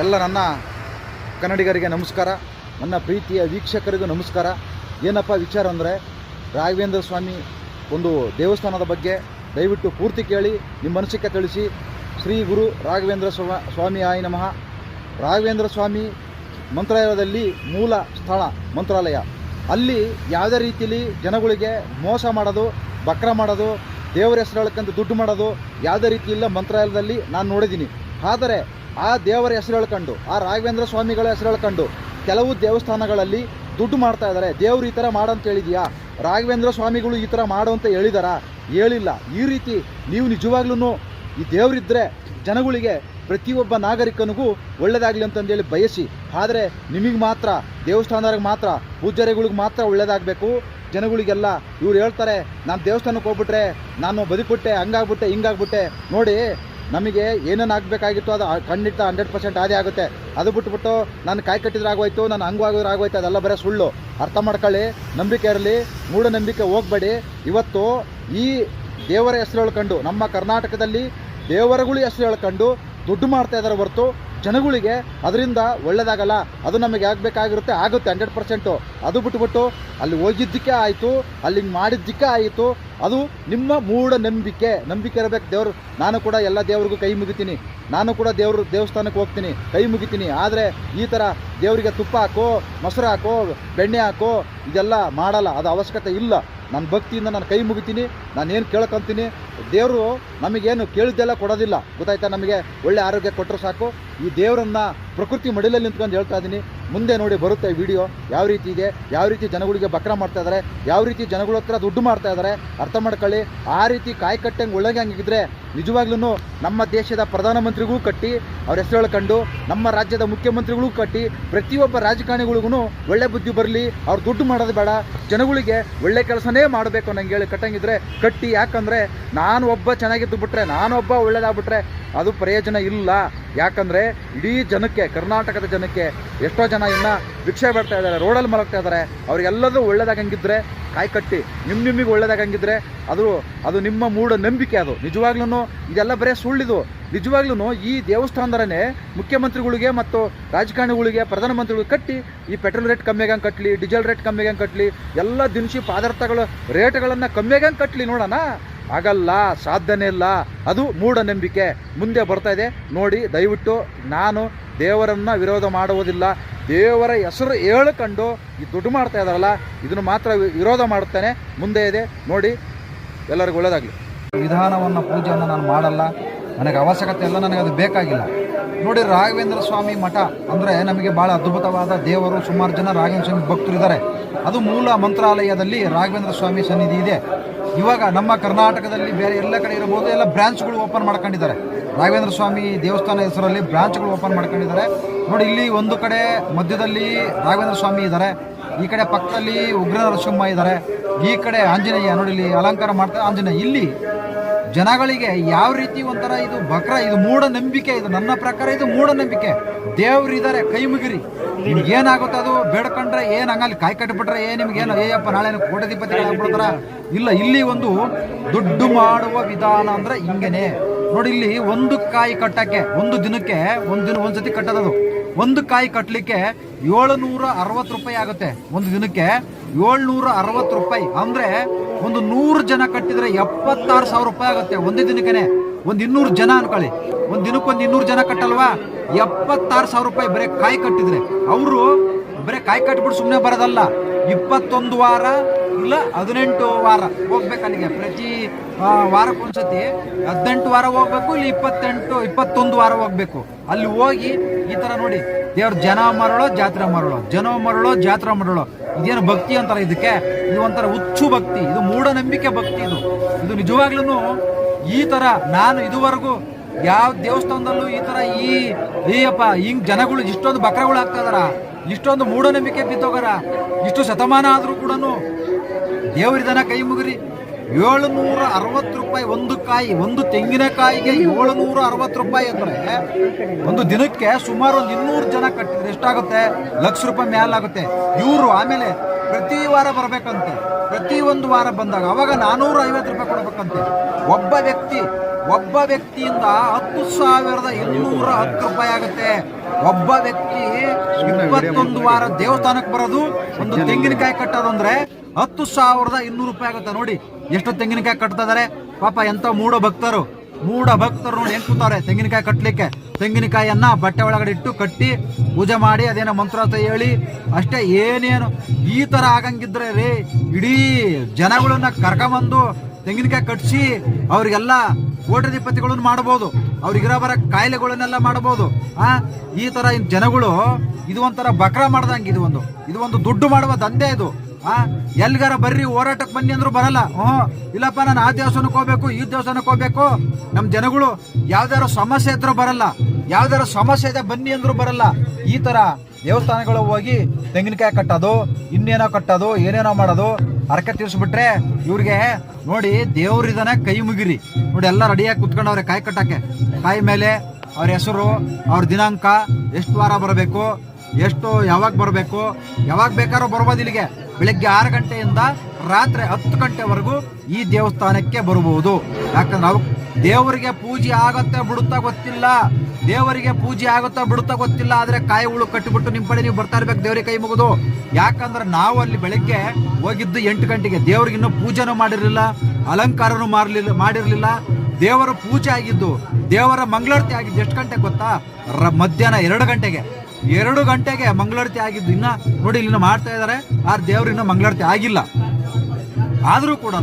ಎಲ್ಲ ನನ್ನ ಕನ್ನಡಿಗರಿಗೆ ನಮಸ್ಕಾರ. ನನ್ನ ಪ್ರೀತಿಯ ವೀಕ್ಷಕರಿಗೂ ನಮಸ್ಕಾರ. ಏನಪ್ಪ ವಿಚಾರ ಅಂದರೆ, ರಾಘವೇಂದ್ರ ಸ್ವಾಮಿ ಒಂದು ದೇವಸ್ಥಾನದ ಬಗ್ಗೆ ದಯವಿಟ್ಟು ಪೂರ್ತಿ ಕೇಳಿ, ನಿಮ್ಮ ಮನಸ್ಸಿಗೆ ತಿಳಿಸಿ. ಶ್ರೀ ಗುರು ರಾಘವೇಂದ್ರ ಸ್ವ, ಸ್ವಾಮಿ ಆಯ ನಮಃ. ರಾಘವೇಂದ್ರ ಸ್ವಾಮಿ ಮಂತ್ರಾಲಯದಲ್ಲಿ ಮೂಲ ಸ್ಥಳ, ಮಂತ್ರಾಲಯ. ಅಲ್ಲಿ ಯಾವುದೇ ರೀತಿಯಲ್ಲಿ ಜನಗಳಿಗೆ ಮೋಸ ಮಾಡೋದು, ಬಕ್ರ ಮಾಡೋದು, ದೇವರ ಹೆಸರು ಹೇಳಕ್ಕಂತ ದುಡ್ಡು ಮಾಡೋದು ಯಾವುದೇ ರೀತಿ ಇಲ್ಲ ಮಂತ್ರಾಲಯದಲ್ಲಿ ನಾನು ನೋಡಿದ್ದೀನಿ. ಆದರೆ ಆ ದೇವರ ಹೆಸರು ಹೇಳ್ಕೊಂಡು ಆ ರಾಘವೇಂದ್ರ ಸ್ವಾಮಿಗಳ ಹೆಸರು ಹೇಳ್ಕೊಂಡು ಕೆಲವು ದೇವಸ್ಥಾನಗಳಲ್ಲಿ ದುಡ್ಡು ಮಾಡ್ತಾ ಇದ್ದಾರೆ. ದೇವ್ರು ಈ ಥರ ಮಾಡಂತ ಹೇಳಿದೆಯಾ? ರಾಘವೇಂದ್ರ ಸ್ವಾಮಿಗಳು ಈ ಥರ ಮಾಡು ಅಂತ ಹೇಳಿದಾರಾ? ಹೇಳಿಲ್ಲ. ಈ ರೀತಿ ನೀವು ನಿಜವಾಗ್ಲೂ ಈ ದೇವರಿದ್ದರೆ ಜನಗಳಿಗೆ ಪ್ರತಿಯೊಬ್ಬ ನಾಗರಿಕನಿಗೂ ಒಳ್ಳೆಯದಾಗಲಿ ಅಂತಂದೇಳಿ ಬಯಸಿ. ಆದರೆ ನಿಮಗೆ ಮಾತ್ರ, ದೇವಸ್ಥಾನದವ್ರಿಗೆ ಮಾತ್ರ ಪೂಜಾರಿಗಳಿಗೆ ಮಾತ್ರ ಒಳ್ಳೇದಾಗಬೇಕು. ಜನಗಳಿಗೆಲ್ಲ ಇವ್ರು ಹೇಳ್ತಾರೆ, ನಾನು ದೇವಸ್ಥಾನಕ್ಕೆ ಹೋಗ್ಬಿಟ್ರೆ, ನಾನು ಬದುಕ್ಬಿಟ್ಟೆ, ಹಂಗಾಗ್ಬಿಟ್ಟೆ, ಹಿಂಗಾಗ್ಬಿಟ್ಟೆ. ನೋಡಿ ನಮಗೆ ಏನೇನು ಆಗಬೇಕಾಗಿತ್ತು ಅದು ಖಂಡಿತ ಹಂಡ್ರೆಡ್ ಪರ್ಸೆಂಟ್ ಆದೇ ಆಗುತ್ತೆ. ಅದು ಬಿಟ್ಬಿಟ್ಟು ನಾನು ಕಾಯಿ ಕಟ್ಟಿದ್ರೆ ಆಗೋಯ್ತು ನಾನು ಹಂಗು ಆಗೋದ್ರೆ ಆಗೋಯ್ತು ಅದೆಲ್ಲ ಬರೀ ಸುಳ್ಳು. ಅರ್ಥ ಮಾಡ್ಕೊಳ್ಳಿ, ನಂಬಿಕೆ ಇರಲಿ, ಮೂಢನಂಬಿಕೆ ಹೋಗಬೇಡಿ. ಇವತ್ತು ಈ ದೇವರ ಹೆಸರು ಹೇಳ್ಕೊಂಡು ನಮ್ಮ ಕರ್ನಾಟಕದಲ್ಲಿ ದೇವರುಗಳು ಹೆಸರು ಹೇಳ್ಕೊಂಡು ದುಡ್ಡು ಮಾಡ್ತಾ ಇದ್ದಾರೆ ಹೊರತು ಜನಗಳಿಗೆ ಅದರಿಂದ ಒಳ್ಳೇದಾಗಲ್ಲ, ಅದು ನಮಗೆ ಆಗಬೇಕಾಗಿರುತ್ತೆ, ಆಗುತ್ತೆ ಹಂಡ್ರೆಡ್ ಪರ್ಸೆಂಟು. ಅದು ಬಿಟ್ಬಿಟ್ಟು ಅಲ್ಲಿ ಹೋಗಿದ್ದಕ್ಕೆ ಆಯಿತು, ಅಲ್ಲಿ ಮಾಡಿದ್ದಕ್ಕೆ ಆಯಿತು, ಅದು ನಿಮ್ಮ ಮೂಢ ನಂಬಿಕೆ. ನಂಬಿಕೆ ಇರಬೇಕು ದೇವರು. ನಾನು ಕೂಡ ಎಲ್ಲ ದೇವ್ರಿಗೂ ಕೈ ಮುಗಿತೀನಿ. ನಾನು ಕೂಡ ದೇವ್ರ, ದೇವಸ್ಥಾನಕ್ಕೆ ಹೋಗ್ತೀನಿ, ಕೈ ಮುಗಿತೀನಿ. ಆದರೆ ಈ ಥರ ದೇವರಿಗೆ ತುಪ್ಪ ಹಾಕೋ, ಮೊಸರು ಹಾಕೋ, ಬೆಣ್ಣೆ ಹಾಕೋ, ಇದೆಲ್ಲ ಮಾಡಲ್ಲ. ಅದು ಅವಶ್ಯಕತೆ ಇಲ್ಲ. ನನ್ನ ಭಕ್ತಿಯಿಂದ ನಾನು ಕೈ ಮುಗಿತೀನಿ, ನಾನು ಏನು ಕೇಳ್ಕೊಂತೀನಿ, ದೇವರು ನಮಗೇನು ಕೇಳಿದ್ದೆಲ್ಲ ಕೊಡೋದಿಲ್ಲ. ಗೊತ್ತಾಯ್ತಾ ನಮಗೆ? ಒಳ್ಳೆ ಆರೋಗ್ಯ ಕೊಟ್ಟರು ಸಾಕು. ಈ ದೇವರನ್ನ ಪ್ರಕೃತಿ ಮಡಿಲಲ್ಲಿ ನಿಂತ್ಕೊಂಡು ಹೇಳ್ತಾ ಇದ್ದೀನಿ ಮುಂದೆ ನೋಡಿ ಬರುತ್ತೆ ವಿಡಿಯೋ. ಯಾವ ರೀತಿ ಇದೆ? ಯಾವ ರೀತಿ ಜನಗಳಿಗೆ ಬಕ್ರ ಮಾಡ್ತಾ ಇದ್ದಾರೆ ಯಾವ ರೀತಿ ಜನಗಳ ಹತ್ರ ದುಡ್ಡು ಮಾಡ್ತಾ ಇದ್ದಾರೆ ಅರ್ಥ ಮಾಡ್ಕೊಳ್ಳಿ. ಆ ರೀತಿ ಕಾಯಿ ಕಟ್ಟಂಗೆ ಒಳಗೆ ಹಂಗಿದ್ರೆ ನಿಜವಾಗ್ಲೂ ನಮ್ಮ ದೇಶದ ಪ್ರಧಾನಮಂತ್ರಿಗೂ ಕಟ್ಟಿ, ಅವ್ರ ಹೆಸರು ಹೇಳ್ಕೊಂಡು ನಮ್ಮ ರಾಜ್ಯದ ಮುಖ್ಯಮಂತ್ರಿಗಳಿಗೂ ಕಟ್ಟಿ, ಪ್ರತಿಯೊಬ್ಬ ರಾಜಕಾರಣಿಗಳಿಗೂ ಒಳ್ಳೆ ಬುದ್ಧಿ ಬರಲಿ, ಅವ್ರು ದುಡ್ಡು ಮಾಡೋದು ಬೇಡ, ಜನಗಳಿಗೆ ಒಳ್ಳೆ ಕೆಲಸನೇ ಮಾಡಬೇಕು ನಂಗೆ ಹೇಳಿ ಕಟ್ಟಂಗಿದ್ರೆ ಕಟ್ಟಿ. ಯಾಕಂದರೆ ನಾನು ಒಬ್ಬ ಚೆನ್ನಾಗಿದ್ದು ಬಿಟ್ರೆ, ನಾನೊಬ್ಬ ಒಳ್ಳೇದಾಗ್ಬಿಟ್ರೆ ಅದು ಪ್ರಯೋಜನ ಇಲ್ಲ. ಯಾಕಂದರೆ ಇಡೀ ಜನಕ್ಕೆ, ಕರ್ನಾಟಕದ ಜನಕ್ಕೆ ಎಷ್ಟೋ ಜನ ಇನ್ನು ಭಿಕ್ಷೆ ಬರ್ತಾ ಇದ್ದಾರೆ, ರೋಡಲ್ಲಿ ಮಲಗ್ತಾ ಇದ್ದಾರೆ. ಅವರಿಗೆಲ್ಲದೂ ಒಳ್ಳೇದಾಗಂಗಿದ್ರೆ ಕಾಯಿ ಕಟ್ಟಿ. ನಿಮ್ಮ ನಿಮಗೆ ಒಳ್ಳೇದಾಗಂಗಿದ್ರೆ ಅದು ಅದು ನಿಮ್ಮ ಮೂಢ ನಂಬಿಕೆ ಅದು. ನಿಜವಾಗ್ಲೂ ಇದೆಲ್ಲ ಬರೀ ಸುಳ್ಳಿದು. ನಿಜವಾಗ್ಲೂ ಈ ದೇವಸ್ಥಾನದರೇ ಮುಖ್ಯಮಂತ್ರಿಗಳಿಗೆ ಮತ್ತು ರಾಜಕಾರಣಿಗಳಿಗೆ, ಪ್ರಧಾನಮಂತ್ರಿಗಳಿಗೆ ಕಟ್ಟಿ, ಈ ಪೆಟ್ರೋಲ್ ರೇಟ್ ಕಮ್ಮಿಯಾಗಂಗೆ ಕಟ್ಟಲಿ ಡೀಸೆಲ್ ರೇಟ್ ಕಮ್ಮಿಯಾಗಂಗೆ ಕಟ್ಟಲಿ ಎಲ್ಲ ದಿನಸಿ ಪದಾರ್ಥಗಳ, ರೇಟ್ಗಳನ್ನು ಕಮ್ಮಿಯಾಗಂಗೆ ಕಟ್ಟಲಿ ನೋಡೋಣ. ಆಗಲ್ಲ, ಸಾಧ್ಯನೇ ಇಲ್ಲ. ಅದು ಮೂಢನಂಬಿಕೆ. ಮುಂದೆ ಬರ್ತಾ ಇದೆ. ನೋಡಿ, ದಯವಿಟ್ಟು ನಾನು ದೇವರನ್ನು ವಿರೋಧ ಮಾಡುವುದಿಲ್ಲ. ದೇವರ ಹೆಸರು ಹೇಳ್ಕೊಂಡು ಈ ದುಡ್ಡು ಮಾಡ್ತಾ ಇದ್ದಾರಲ್ಲ, ಇದನ್ನು ಮಾತ್ರ ವಿರೋಧ ಮಾಡುತ್ತೇನೆ. ಮುಂದೆ ಇದೆ. ನೋಡಿ, ಎಲ್ಲರಿಗೂ ಒಳ್ಳೆಯದಾಗಲಿ ವಿಧಾನವನ್ನು ಪೂಜೆಯನ್ನು ನಾನು ಮಾಡಲ್ಲ. ನನಗೆ ಅವಶ್ಯಕತೆ ಎಲ್ಲ ನನಗೆ ಅದು ಬೇಕಾಗಿಲ್ಲ. ನೋಡಿ, ರಾಘವೇಂದ್ರ ಸ್ವಾಮಿ ಮಠ ಅಂದರೆ ನಮಗೆ ಭಾಳ ಅದ್ಭುತವಾದ ದೇವರು, ಸುಮಾರು ಜನ ರಾಘವೇಂದ್ರ ಸ್ವಾಮಿ ಭಕ್ತರಿದ್ದಾರೆ ಅದು ಮೂಲ ಮಂತ್ರಾಲಯದಲ್ಲಿ ರಾಘವೇಂದ್ರ ಸ್ವಾಮಿ ಸನ್ನಿಧಿ ಇದೆ. ಇವಾಗ ನಮ್ಮ ಕರ್ನಾಟಕದಲ್ಲಿ ಬೇರೆ ಎಲ್ಲ ಕಡೆ ಇರಬಹುದು, ಎಲ್ಲ ಬ್ರಾಂಚ್ಗಳು ಓಪನ್ ಮಾಡ್ಕೊಂಡಿದ್ದಾರೆ. ರಾಘವೇಂದ್ರ ಸ್ವಾಮಿ ದೇವಸ್ಥಾನ ಹೆಸರಲ್ಲಿ ಬ್ರಾಂಚ್ಗಳು ಓಪನ್ ಮಾಡ್ಕೊಂಡಿದ್ದಾರೆ. ನೋಡಿ, ಇಲ್ಲಿ ಒಂದು ಕಡೆ ಮಧ್ಯದಲ್ಲಿ ರಾಘವೇಂದ್ರ ಸ್ವಾಮಿ ಇದ್ದಾರೆ, ಈ ಕಡೆ ಪಕ್ಕದಲ್ಲಿ ಉಗ್ರ ನರಸಿಂಹ ಇದ್ದಾರೆ, ಈ ಕಡೆ ಆಂಜನೇಯ, ನೋಡಿ, ಇಲ್ಲಿ ಅಲಂಕಾರ ಮಾಡ್ತಾರೆ ಆಂಜನೇಯ, ಇಲ್ಲಿ ಜನಗಳಿಗೆ ಯಾವ ರೀತಿ ಒಂಥರ ಇದು ಬಕ್ರ, ಇದು ಮೂಢನಂಬಿಕೆ, ಇದು ನನ್ನ ಪ್ರಕಾರ ಇದು ಮೂಢನಂಬಿಕೆ. ದೇವ್ರಿದ್ದಾರೆ ಕೈ ಮುಗಿರಿ. ನಿಮ್ಗೆ ಏನಾಗುತ್ತೆ ಅದು? ಬೇಡ್ಕೊಂಡ್ರೆ ಏನು ಹಂಗಲ್ಲಿ ಕಾಯಿ ಕಟ್ಬಿಟ್ರೆ ಏ ನಿಮ್ಗೇನು ಏಯಪ್ಪ ನಾಳೆ ಕೋಟಧಿಪತಿ ಆಗ್ಬಿಡ್ತಾರ ಇಲ್ಲ, ಇಲ್ಲಿ ಒಂದು ದುಡ್ಡು ಮಾಡುವ ವಿಧಾನ ಅಂದ್ರೆ ಹಿಂಗೇನೆ. ನೋಡಿ, ಇಲ್ಲಿ ಒಂದು ಕಾಯಿ ಕಟ್ಟಕ್ಕೆ, ಒಂದು ದಿನಕ್ಕೆ, ಒಂದು ದಿನ ಒಂದ್ಸತಿ ಕಟ್ಟದದು. ಒಂದು ಕಾಯಿ ಕಟ್ಟಲಿಕ್ಕೆ ಏಳುನೂರ ಅರವತ್ತು ರೂಪಾಯಿ ಆಗುತ್ತೆ. ಒಂದು ದಿನಕ್ಕೆ ಏಳ್ನೂರ ಅರವತ್ತು ರೂಪಾಯಿ. ಅಂದ್ರೆ ಒಂದು ನೂರು ಜನ ಕಟ್ಟಿದ್ರೆ ಎಪ್ಪತ್ತಾರು ಸಾವಿರ ರೂಪಾಯಿ ಆಗುತ್ತೆ ಒಂದೇ ದಿನಕ್ಕೆ ಒಂದು ಇನ್ನೂರು ಜನ ಅನ್ಕೊಳ್ಳಿ. ಒಂದು ದಿನಕ್ಕೊಂದು ಇನ್ನೂರು ಜನ ಕಟ್ಟಲ್ವಾ? ಎಪ್ಪತ್ತಾರು ಸಾವಿರ ರೂಪಾಯಿ ಬರೇ ಕಾಯಿ ಕಟ್ಟಿದ್ರೆ. ಅವರು ಬರೇ ಕಾಯಿ ಕಟ್ಬಿಟ್ಟು ಸುಮ್ಮನೆ ಬರೋದಲ್ಲ. ಇಪ್ಪತ್ತೊಂದು ವಾರ ಇಲ್ಲ ಹದಿನೆಂಟು ವಾರ ಹೋಗ್ಬೇಕು ಅಲ್ಲಿಗೆ. ಪ್ರತಿ ವಾರಕ್ಕೊಂದ್ಸತಿ ಹದಿನೆಂಟು ವಾರ ಹೋಗ್ಬೇಕು ಇಲ್ಲಿ ಇಪ್ಪತ್ತೆಂಟು, ಇಪ್ಪತ್ತೊಂದು ವಾರ ಹೋಗ್ಬೇಕು. ಅಲ್ಲಿ ಹೋಗಿ ಈ ಥರ ನೋಡಿ. ದೇವ್ರ ಜನ ಮರಳೋ ಜಾತ್ರೆ ಮರಳೋ. ಜನ ಮರಳೋ ಜಾತ್ರೆ ಮರಳೋ. ಇದೇನು ಭಕ್ತಿ ಅಂತಾರೆ ಇದಕ್ಕೆ? ಇದು ಒಂಥರ ಹುಚ್ಚು ಭಕ್ತಿ. ಇದು ಮೂಢನಂಬಿಕೆ ಭಕ್ತಿ ಇದು. ಇದು ನಿಜವಾಗ್ಲೂ ಈ ತರ ನಾನು ಇದುವರೆಗೂ ಯಾವ ದೇವಸ್ಥಾನದಲ್ಲೂ ಈ ತರ ಈ ಏಯಪ್ಪ, ಹಿಂಗೆ ಜನಗಳು ಇಷ್ಟೊಂದು ಬಕ್ರಗಳು ಆಗ್ತಾ ಇದಾರ. ಇಷ್ಟೊಂದು ಮೂಢನಂಬಿಕೆ ಬಿದ್ದೋಗಾರ ಇಷ್ಟು ಶತಮಾನ ಆದರೂ ಕೂಡ ದೇವರಿದನ ಕೈ ಮುಗಿರಿ. ಏಳುನೂರ ಅರವತ್ತು ರೂಪಾಯಿ ಒಂದು ಕಾಯಿ, ಒಂದು ತೆಂಗಿನಕಾಯಿಗೆ ಏಳುನೂರ ಅರವತ್ತು ರೂಪಾಯಿ ಅಂದ್ರೆ ಒಂದು ದಿನಕ್ಕೆ ಸುಮಾರು ಒಂದು ಇನ್ನೂರು ಜನ ಕಟ್ಟಿದ್ರೆ ಎಷ್ಟಾಗುತ್ತೆ? ಲಕ್ಷ ರೂಪಾಯಿ ಮೇಲಾಗುತ್ತೆ ಇವರು ಆಮೇಲೆ ಪ್ರತಿ ವಾರ ಬರಬೇಕಂತೆ. ಪ್ರತಿ ಒಂದು ವಾರ ಬಂದಾಗ, ಅವಾಗ ನಾನೂರ ಐವತ್ತು ರೂಪಾಯಿ ಕೊಡ್ಬೇಕಂತೆ. ಒಬ್ಬ ವ್ಯಕ್ತಿ, ಒಬ್ಬ ವ್ಯಕ್ತಿಯಿಂದ ಹತ್ತು ಸಾವಿರದ ಇನ್ನೂರ ಹತ್ತು ರೂಪಾಯಿ ಆಗುತ್ತೆ. ಒಬ್ಬ ವ್ಯಕ್ತಿ ಇಪ್ಪತ್ತೊಂದು ವಾರ ದೇವಸ್ಥಾನಕ್ಕೆ ಬರೋದು, ಒಂದು ತೆಂಗಿನಕಾಯಿ ಕಟ್ಟೋದು ಅಂದ್ರೆ ಹತ್ತು ಸಾವಿರದ ಇನ್ನೂರು ರೂಪಾಯಿ ಆಗುತ್ತೆ. ನೋಡಿ, ಎಷ್ಟು ತೆಂಗಿನಕಾಯಿ ಕಟ್ತಾ ಪಾಪ ಎಂತ ಮೂಡ ಭಕ್ತರು. ಮೂಢ ಭಕ್ತರು ನೋಡಿ ಹೆಂಗೆ ಕೂತಾರೆ ತೆಂಗಿನಕಾಯಿ ಕಟ್ಟಲಿಕ್ಕೆ ತೆಂಗಿನಕಾಯಿಯನ್ನ ಬಟ್ಟೆ ಒಳಗಡೆ ಇಟ್ಟು ಕಟ್ಟಿ ಪೂಜೆ ಮಾಡಿ, ಅದೇನೋ ಅಂತ ಹೇಳಿ, ಅಷ್ಟೇ ಏನೇನು ಈ ತರ ಆಗಂಗಿದ್ರೆ ರೀ, ಇಡೀ ಜನಗಳನ್ನ ಕರ್ಕೊಂಬಂದು ತೆಂಗಿನಕಾಯಿ ಕಟ್ಸಿ ಅವ್ರಿಗೆಲ್ಲ ಕೋಟ್ಯಧಿಪತಿಗಳನ್ನು ಮಾಡಬಹುದು ಅವ್ರಿಗಿರೋ ಬರ ಕಾಯಿಲೆಗಳನ್ನೆಲ್ಲ ಮಾಡಬಹುದು ಆ, ಈ ತರ ಜನಗಳು, ಇದು ಒಂಥರ ಬಕ್ರ ಮಾಡ್ದಂಗೆ ಇದು ಒಂದು. ಇದು ಒಂದು ದುಡ್ಡು ಮಾಡುವ ದಂಧೆ ಇದು. ಎಲ್ಗಾರ ಬರ್ರಿ ಹೋರಾಟಕ್ಕೆ ಬನ್ನಿ ಅಂದ್ರು ಬರಲ್ಲ. ಹ್ಞೂ ಇಲ್ಲಪ್ಪ, ನಾನು ಆ ದೇವಸ್ಥಾನಕ್ಕೆ ಹೋಗ್ಬೇಕು, ಈ ದೇವಸ್ಥಾನಕ್ಕೆ ಹೋಗ್ಬೇಕು. ನಮ್ಮ ಜನಗಳು ಯಾವ್ದಾರ ಸಮಸ್ಯೆ ಇದ್ರೂ ಬರಲ್ಲ. ಯಾವ್ದಾರ ಸಮಸ್ಯೆ ಇದೆ, ಬನ್ನಿ ಅಂದ್ರು ಬರಲ್ಲ. ಈ ತರ ದೇವಸ್ಥಾನಗಳು ಹೋಗಿ ತೆಂಗಿನಕಾಯಿ ಕಟ್ಟೋದು, ಇನ್ನೇನೋ ಕಟ್ಟೋದು, ಏನೇನೋ ಮಾಡೋದು, ಹರಕೆ ತೀರ್ಸ್ಬಿಟ್ರೆ ಇವ್ರಿಗೆ ನೋಡಿ ದೇವ್ರಿದಾನೆ ಕೈ ಮುಗಿರಿ. ನೋಡಿ, ಎಲ್ಲ ರೆಡಿಯಾಗಿ ಕುತ್ಕೊಂಡವ್ರೆ ಕಾಯಿ ಕಟ್ಟಕ್ಕೆ ಕಾಯಿ ಮೇಲೆ ಅವ್ರ ಹೆಸರು, ಅವ್ರ ದಿನಾಂಕ, ಎಷ್ಟು ವಾರ ಬರಬೇಕು, ಎಷ್ಟು ಯಾವಾಗ ಬರಬೇಕು, ಯಾವಾಗ ಬೇಕಾದ್ರೂ ಬರ್ಬೋದು ಇಲ್ಲಿಗೆ. ಬೆಳಿಗ್ಗೆ ಆರು ಗಂಟೆಯಿಂದ ರಾತ್ರಿ ಹತ್ತು ಗಂಟೆವರೆಗೂ ಈ ದೇವಸ್ಥಾನಕ್ಕೆ ಬರಬಹುದು. ಯಾಕಂದ್ರೆ ನಾವು ದೇವರಿಗೆ ಪೂಜೆ ಆಗತ್ತೆ ಬಿಡುತ್ತಾ ಗೊತ್ತಿಲ್ಲ. ದೇವರಿಗೆ ಪೂಜೆ ಆಗುತ್ತಾ ಬಿಡುತ್ತಾ ಗೊತ್ತಿಲ್ಲ. ಆದ್ರೆ ಕಾಯಿ ಹುಳು ಕಟ್ಟಿಬಿಟ್ಟು ನಿಮ್ಮ ಕಡೆ ನೀವು ಬರ್ತಾ ಇರ್ಬೇಕು, ದೇವರಿಗೆ ಕೈ ಮುಗಿದು. ಯಾಕಂದ್ರೆ ನಾವು ಅಲ್ಲಿ ಬೆಳಗ್ಗೆ ಹೋಗಿದ್ದು ಎಂಟು ಗಂಟೆಗೆ ದೇವರಿಗೆ ಇನ್ನೂ ಪೂಜೆನೂ ಮಾಡಿರಲಿಲ್ಲ, ಅಲಂಕಾರನು ಮಾಡಲಿಲ್ಲ ಮಾಡಿರಲಿಲ್ಲ. ದೇವರ ಪೂಜೆ ಆಗಿದ್ದು, ದೇವರ ಮಂಗಳಾರತಿ ಆಗಿದ್ದು ಎಷ್ಟು ಗಂಟೆಗೆ ಗೊತ್ತಾ? ಮಧ್ಯಾಹ್ನ ಎರಡು ಗಂಟೆಗೆ. ಎರಡು ಗಂಟೆಗೆ ಮಂಗಳಾರತಿ ಆಗಿದ್ದು ಇನ್ನ ನೋಡಿ ಇಲ್ಲಿನ ಮಾಡ್ತಾ ಇದ್ದಾರೆ ಆ ದೇವ್ರ ಇನ್ನ ಮಂಗಳಾರತಿ ಆಗಿಲ್ಲ. ಆದರೂ ಕೂಡ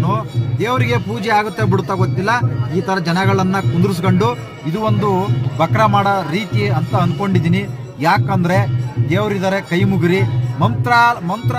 ದೇವರಿಗೆ ಪೂಜೆ ಆಗುತ್ತೆ ಬಿಡುತ್ತಾ ಗೊತ್ತಿಲ್ಲ. ಈ ತರ ಜನಗಳನ್ನ ಕುಂದಿರಿಸ್ಕೊಂಡು ಇದು ಒಂದು ಬಕ್ರ ಮಾಡೋ ರೀತಿ ಅಂತ ಅನ್ಕೊಂಡಿದ್ದೀನಿ. ಯಾಕಂದ್ರೆ ದೇವರಿದ್ದಾರೆ ಕೈ ಮುಗುರಿ. ಮಂತ್ರ ಮಂತ್ರ